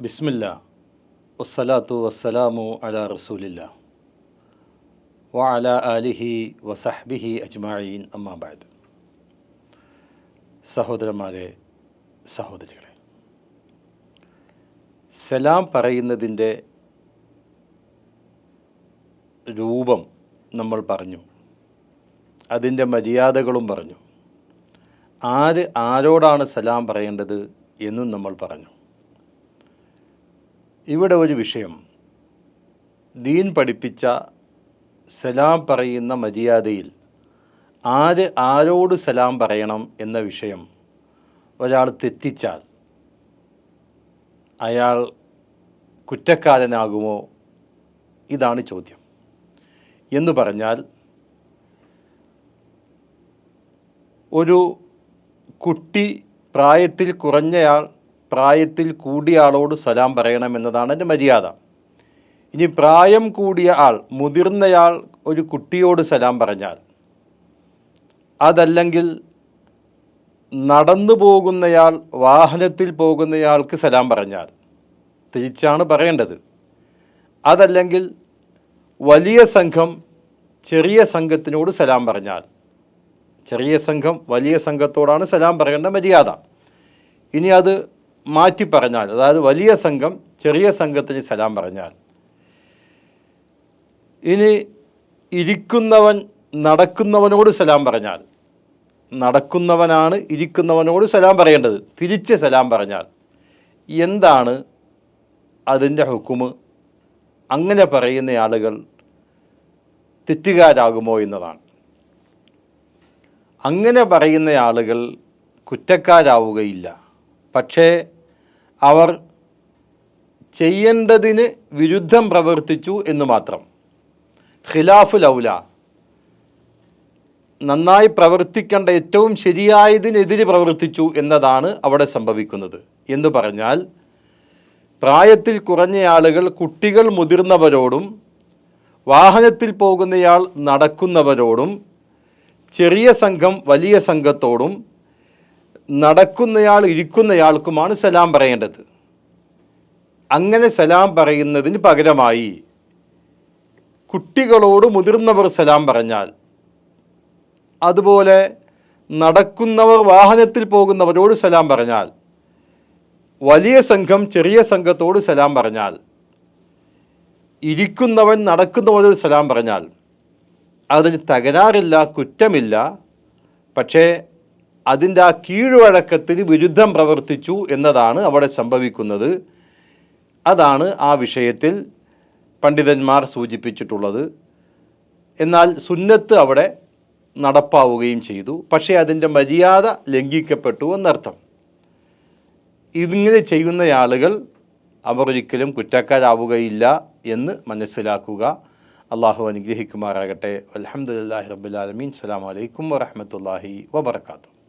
ബിസ്മില്ല. വസ്സലാത്തു വസ്സലാമു അല റസൂലില്ല. വ അല അലിഹി വസഹ്ബിഹി അജ്മായീൻ അമ്മാബാദ് സഹോദരന്മാരെ സഹോദരികളെ. സലാം പറയുന്നതിന്റെ രൂപം നമ്മൾ പറഞ്ഞു. അതിന്റെ മര്യാദകളും പറഞ്ഞു. ആര് ആരോടാണ് സലാം പറയേണ്ടത് എന്നും നമ്മൾ പറഞ്ഞു. ഇവിടെ ഒരു വിഷയം. ദീൻ പഠിപ്പിച്ച സലാം പറയുന്ന മര്യാദയിൽ ആര് ആരോട് സലാം പറയണം എന്ന വിഷയം ഒരാൾ തെറ്റിച്ചാൽ അയാൾ കുറ്റക്കാരനാകുമോ? ഇതാണ് ചോദ്യം. എന്ന് പറഞ്ഞാൽ ഒരു കുട്ടി പ്രായത്തിൽ കുറഞ്ഞയാൾ പ്രായത്തിൽ കൂടിയ ആളോട് സലാം പറയണമെന്നതാണ് എന്റെ മര്യാദ. ഇനി പ്രായം കൂടിയ ആൾ മുതിർന്നയാൾ ഒരു കുട്ടിയോട് സലാം പറഞ്ഞാൽ അതല്ലെങ്കിൽ നടന്നു പോകുന്നയാൾ വാഹനത്തിൽ പോകുന്നയാൾക്ക് സലാം പറഞ്ഞാൽ തിരിച്ചാണ് പറയേണ്ടത്. അതല്ലെങ്കിൽ വലിയ സംഘം ചെറിയ സംഘത്തിനോട് സലാം പറഞ്ഞാൽ ചെറിയ സംഘം വലിയ സംഘത്തോടാണ് സലാം പറയേണ്ട മര്യാദ. ഇനി അത് മാറ്റി പറഞ്ഞാൽ അതായത് വലിയ സംഘം ചെറിയ സംഘത്തിന് സലാം പറഞ്ഞാൽ ഇനി ഇരിക്കുന്നവൻ നടക്കുന്നവനോട് സലാം പറഞ്ഞാൽ നടക്കുന്നവനാണ് ഇരിക്കുന്നവനോട് സലാം പറയേണ്ടത്. തിരിച്ച് സലാം പറഞ്ഞാൽ എന്താണ് അതിന്റെ ഹുക്കുമ്? അങ്ങനെ പറയുന്ന ആളുകൾ തെറ്റുകാരാകുമോ എന്നതാണ്. അങ്ങനെ പറയുന്ന ആളുകൾ കുറ്റക്കാരാവുകയില്ല. പക്ഷേ അവർ ചെയ്യേണ്ടതിന് വിരുദ്ധം പ്രവർത്തിച്ചു എന്ന് മാത്രം. ഖിലാഫു ലൗല. നന്നായി പ്രവർത്തിക്കേണ്ട ഏറ്റവും ശരിയായതിനെതിരെ പ്രവർത്തിച്ചു എന്നതാണ് അവിടെ സംഭവിക്കുന്നത്. എന്ന് പറഞ്ഞാൽ പ്രായത്തിൽ കുറഞ്ഞ ആളുകൾ കുട്ടികൾ മുതിർന്നവരോടും വാഹനത്തിൽ പോകുന്നയാൾ നടക്കുന്നവരോടും ചെറിയ സംഘം വലിയ സംഘത്തോടും നടക്കുന്നയാൾ ഇരിക്കുന്നയാൾക്കുമാണ് സലാം പറയേണ്ടത്. അങ്ങനെ സലാം പറയുന്നതിന് പകരമായി കുട്ടികളോട് മുതിർന്നവർ സലാം പറഞ്ഞാൽ അതുപോലെ നടക്കുന്നവർ വാഹനത്തിൽ പോകുന്നവരോട് സലാം പറഞ്ഞാൽ വലിയ സംഘം ചെറിയ സംഘത്തോട് സലാം പറഞ്ഞാൽ ഇരിക്കുന്നവൻ നടക്കുന്നവരോട് സലാം പറഞ്ഞാൽ അതിന് തകരാറില്ല കുറ്റമില്ല. പക്ഷേ അതിന്റെ ആ കീഴ്വഴക്കത്തിന് വിരുദ്ധം പ്രവർത്തിച്ചു എന്നതാണ് അവിടെ സംഭവിക്കുന്നത്. അതാണ് ആ വിഷയത്തിൽ പണ്ഡിതന്മാർ സൂചിപ്പിച്ചിട്ടുള്ളത്. എന്നാൽ സുന്നത്ത് അവിടെ നടപ്പാവുകയും ചെയ്തു. പക്ഷേ അതിന്റെ മര്യാദ ലംഘിക്കപ്പെട്ടു എന്നർത്ഥം. ഇതിങ്ങനെ ചെയ്യുന്ന ആളുകൾ അവർ ഒരിക്കലും കുറ്റക്കാരാവുകയില്ല എന്ന് മനസ്സിലാക്കുക. അള്ളാഹു അനുഗ്രഹിക്കുമാറാകട്ടെ. അലഹമുല്ലാഹി റബുലാലമീൻ അസ്സാം വലൈക്കും വാഹമത്തല്ലാഹി വബർക്കാത്തു